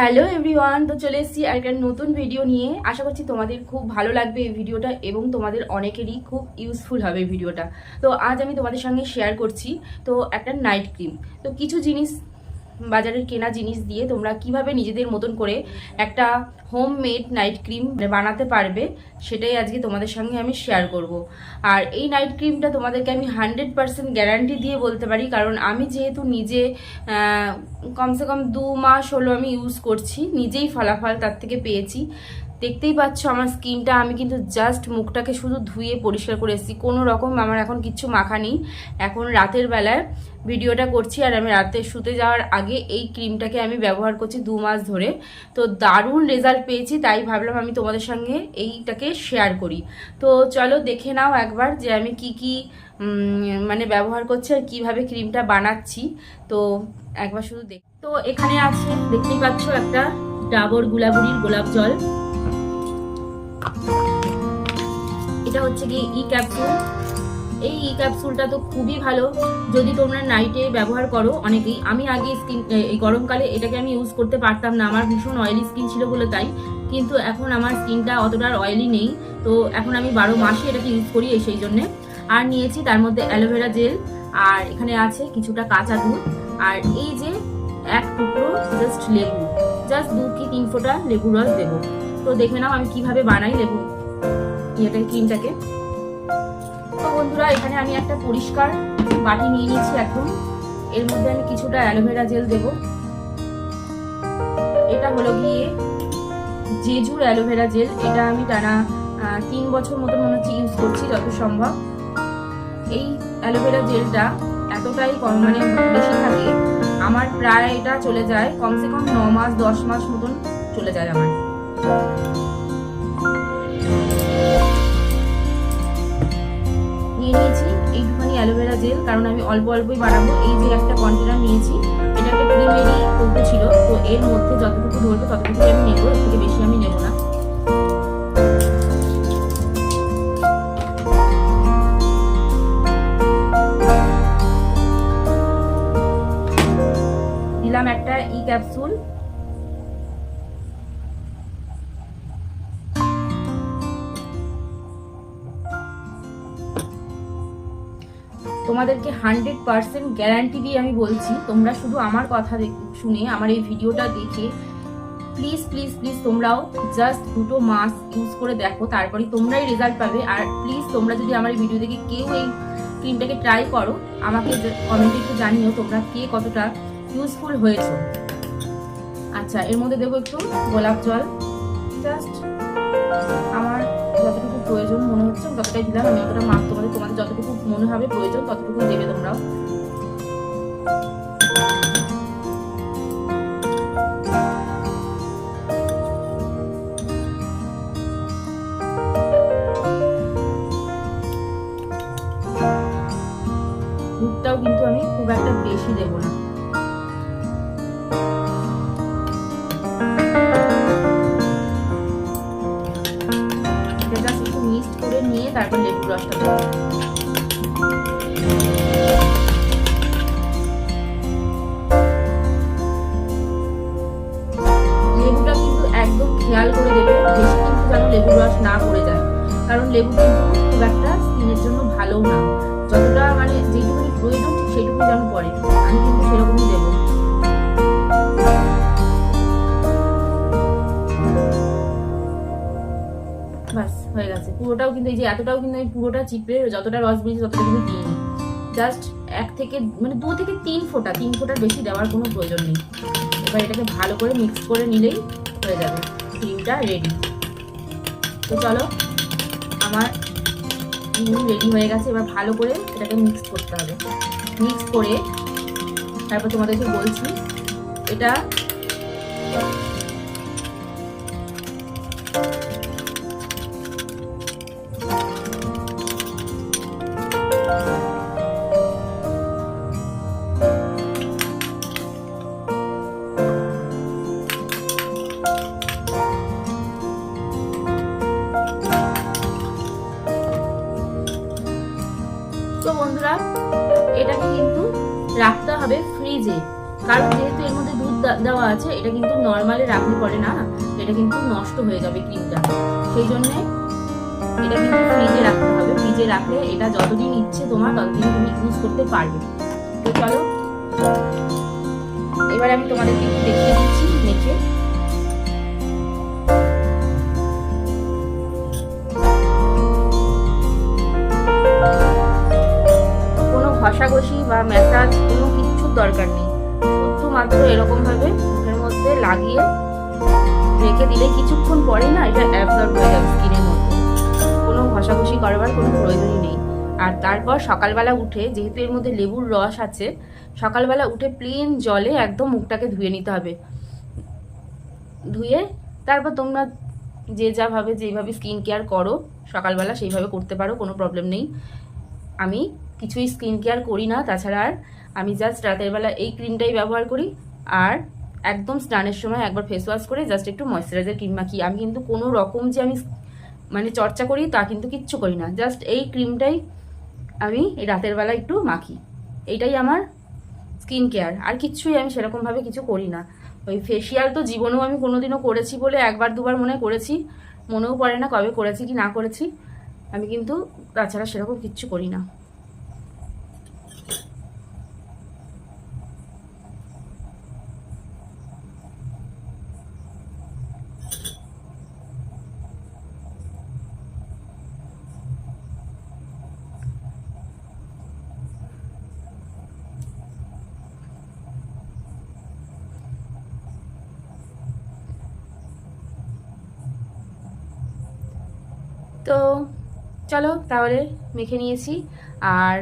Hello everyone, তো চলে এসেছি আর একটা নতুন ভিডিও নিয়ে। আশা করছি তোমাদের খুব ভালো লাগবে এই ভিডিওটা এবং তোমাদের অনেকেরই খুব ইউজফুল হবে ভিডিওটা তো আজ আমি তোমাদের সঙ্গে শেয়ার করছি, তো একটা নাইট ক্রিম তো কিছু জিনিস বাজারের কেনা জিনিস দিয়ে তোমরা কীভাবে নিজেদের মতন করে একটা হোম মেড নাইট ক্রিম বানাতে পারবে, সেটাই আজকে তোমাদের সঙ্গে আমি শেয়ার করব। আর এই নাইট ক্রিমটা তোমাদেরকে আমি হান্ড্রেড পারসেন্ট গ্যারান্টি দিয়ে বলতে পারি, কারণ আমি যেহেতু নিজে কমসে কম দু মাস হলো আমি ইউজ করছি, নিজেই ফলাফল তার থেকে পেয়েছি। দেখতেই পাচ্ছ আমার স্কিনটা, আমি কিন্তু জাস্ট মুখটাকে শুধু ধুয়ে পরিষ্কার করে এসেছি। কোনো রকম আমার এখন কিচ্ছু মাখা নেই। এখন রাতের বেলায় ভিডিওটা করছি আর আমি রাতে শুতে যাওয়ার আগে এই ক্রিমটাকে আমি ব্যবহার করছি দু মাস ধরে। তো দারুণ রেজাল্ট পেয়েছি, তাই ভাবলাম আমি তোমাদের সঙ্গে এইটাকে শেয়ার করি। তো চলো দেখে নাও একবার যে আমি কি কি মানে ব্যবহার করছি আর কীভাবে ক্রিমটা বানাচ্ছি। তো একবার শুধু দেখ তো এখানে আছে, দেখতেই পাচ্ছ একটা ডাবর গুলাবুরির গোলাপ জল। এটা হচ্ছে কি ই ক্যাপসুল এই ই ক্যাপসুলটা তো খুবই ভালো। যদি তোমরা নাইটে ব্যবহার করো, অনেকেই। আমি আগে স্কিন এই গরমকালে এটাকে আমি ইউজ করতে পারতাম না। আমার ভীষণ অয়েলি স্কিন ছিল বলে তাই। কিন্তু এখন আমার স্কিনটা অতটা আর অয়েলি নেই। তো এখন আমি বারো মাসে এটাকে ইউজ করি এই সেই জন্যে। আর নিয়েছি তার মধ্যে অ্যালোভেরা জেল আর এখানে আছে কিছুটা কাঁচা দুধ। আর এই যে এক টুকরো জাস্ট লেবু। জাস্ট দু কি তিন ফোঁটা লেবু রস দেবো। তো দেখে নাও আমি কীভাবে বানাই লেবু। ইয়েটা, ক্রিমটাকে। তো বন্ধুরা, এখানে আমি একটা পরিষ্কার বাটি নিয়ে নিয়েছি একদম এর মধ্যে আমি কিছুটা অ্যালোভেরা জেল দেব। এটা হলো গিয়ে জেজুর অ্যালোভেরা জেল। এটা আমি টানা তিন বছর মতো মনে হচ্ছে ইউজ করছি, যত সম্ভব। এই অ্যালোভেরা জেলটা এতটাই কম মানে বেশি থাকে, আমার প্রায় এটা চলে যায়, কমসে কম ন মাস, দশ মাস মতন চলে যায় আমার। নিয়ে নিয়েছি এইটুখানি অ্যালোভেরা জেল, কারণ আমি অল্প অল্পই বাড়াবো এই যে একটা কন্টেনার নিয়েছি, এটা একটা প্রিমেরি কৌটো ছিল। তো এর মধ্যে যতটুকু ধরবে, ততটুকুই আমি নেব, এর থেকে বেশি আমি নেব না। তোমাদেরকে হান্ড্রেড পার্সেন্ট গ্যারান্টি দিয়ে আমি বলছি, তোমরা শুধু আমার কথা শুনে, আমার এই ভিডিওটা দেখে প্লিজ প্লিজ প্লিজ তোমরাও জাস্ট দুটো মাস্ক ইউজ করে দেখো, তারপরে তোমরাই রেজাল্ট পাবে। আর প্লিজ তোমরা যদি আমার এই ভিডিও দেখে কেউ এই ক্রিমটাকে ট্রাই করো, আমাকে কমেন্টে একটু জানিও তোমরা কে কতটা ইউজফুল হয়েছো। আচ্ছা এর মধ্যে দেবো একটু গোলাপ জল। জাস্ট আমার প্রয়োজন মনে হচ্ছে ততটাই দিলাম। আমি অতটা মাপ তোমাদের তোমাদের যতটুকু মনে হবে প্রয়োজন ততটুকু দেবে তোমরাও। দেবো লেবুটা কিন্তু একদম খেয়াল করে দেবে বেশি কিন্তু যেন লেবুর রস না পড়ে যায়। কারণ লেবু কিন্তু খুব একটা স্কিনের জন্য ভালো না। যতটা মানে যেটুকুনি প্রয়োজন ঠিক সেটুকুনি যেন পড়ে। আমি কিন্তু সেরকমই দেবো। বাস হয়ে গেছে। পুরোটাও কিন্তু এই যে এতটাও কিন্তু আমি পুরোটা চিপড়ে যতটা রস বেরিয়েছে ততটা কিন্তু দিইনি জাস্ট এক থেকে মানে দু থেকে তিন ফোঁটা, তিন ফোঁটার বেশি দেওয়ার কোনো প্রয়োজন নেই। এবার এটাকে ভালো করে মিক্স করে নিলেই হয়ে যাবে। ক্রিমটা রেডি তো চলো, আমার ক্রিম রেডি হয়ে গেছে। এবার ভালো করে এটাকে মিক্স করতে হবে। মিক্স করে, তারপর তোমাদেরকে বলছি, এটা তো বন্ধুরা, এটাকে কিন্তু রাখতে হবে ফ্রিজে কারণ যেহেতু এর মধ্যে দুধ দেওয়া আছে, এটা কিন্তু নর্মালে রাখলে পরে না, এটা কিন্তু নষ্ট হয়ে যাবে ক্রিমটা সেই জন্যে এটা কিন্তু ফ্রিজে রাখতে হবে। ফ্রিজে রাখলে এটা যতদিন ইচ্ছে তোমার, ততদিন তুমি ইউজ করতে পারবে। তো চলো, এবার আমি তোমাদেরকে দেখিয়ে দিচ্ছি মেখে দরকার নেই। শুধুমাত্র এরকম ভাবে মুখের মধ্যে লাগিয়ে রেখে দিলে কিছুক্ষণ পরে না এটা অ্যাবজর্ব হয়ে যাবে স্কিনের মধ্যে। কোনো ঘষাঘষি করবার কোনো প্রয়োজনই নেই। আর তারপর সকালবেলা উঠে, যেহেতু এর মধ্যে লেবুর রস আছে, সকালবেলা উঠে প্লেন জলে একদম মুখটাকে ধুয়ে নিতে হবে। ধুয়ে তারপর তোমরা যে যা ভাবে, যেভাবে স্কিন কেয়ার করো, সকালবেলা সেইভাবে করতে পারো, কোনো প্রবলেম নেই। আমি কিছুই স্কিন কেয়ার করি না, তাছাড়া আর আমি জাস্ট রাতের বেলা এই ক্রিমটাই ব্যবহার করি আর একদম স্নানের সময় একবার ফেস ওয়াশ করে জাস্ট একটু ময়শ্চারাইজার ক্রিম মাখি আমি কিন্তু কোনো রকম যে আমি মানে চর্চা করি তা কিন্তু কিচ্ছু করি না। জাস্ট এই ক্রিমটাই আমি রাতের বেলা একটু মাখি। এইটাই আমার স্কিন কেয়ার আর কিচ্ছুই আমি সেরকমভাবে কিছু করি না। ওই ফেসিয়াল তো জীবনেও আমি কোনোদিনও করেছি বলে একবার দুবার মনে করেছি। মনেও পড়ে না কবে করেছি কি না করেছি। আমি কিন্তু তাছাড়া সেরকম কিচ্ছু করি না। তো চলো তাহলে মেখে নিয়েছি। আর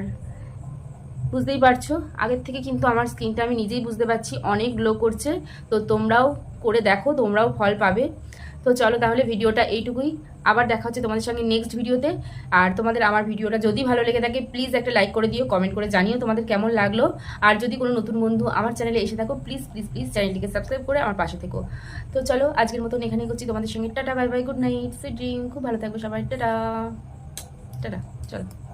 বুঝতেই পারছ, আগের থেকে কিন্তু আমার স্কিনটা আমি নিজেই বুঝতে পারছি, অনেক গ্লো করছে। তো তোমরাও করে দেখো, তোমরাও ফল পাবে। তো চলো তাহলে ভিডিওটা এইটুকুই। আবার দেখা হচ্ছে তোমাদের সঙ্গে নেক্সট ভিডিওতে আর তোমাদের আমার ভিডিওটা যদি ভালো লেগে থাকে প্লিজ একটা লাইক করে দিও কমেন্ট করে জানিও তোমাদের কেমন লাগল। আর যদি কোনো নতুন বন্ধু আমার চ্যানেলে এসে থাকো প্লিজ প্লিজ প্লিজ চ্যানেলটিকে সাবস্ক্রাইব করে আমার পাশে থেকো। তো চলো, আজকের মতন এখানে করছি। তোমাদের সঙ্গে tata bye bye good night sweet dream খুব ভালো থাকবে সবাই। টাটা। টাটা। চলো।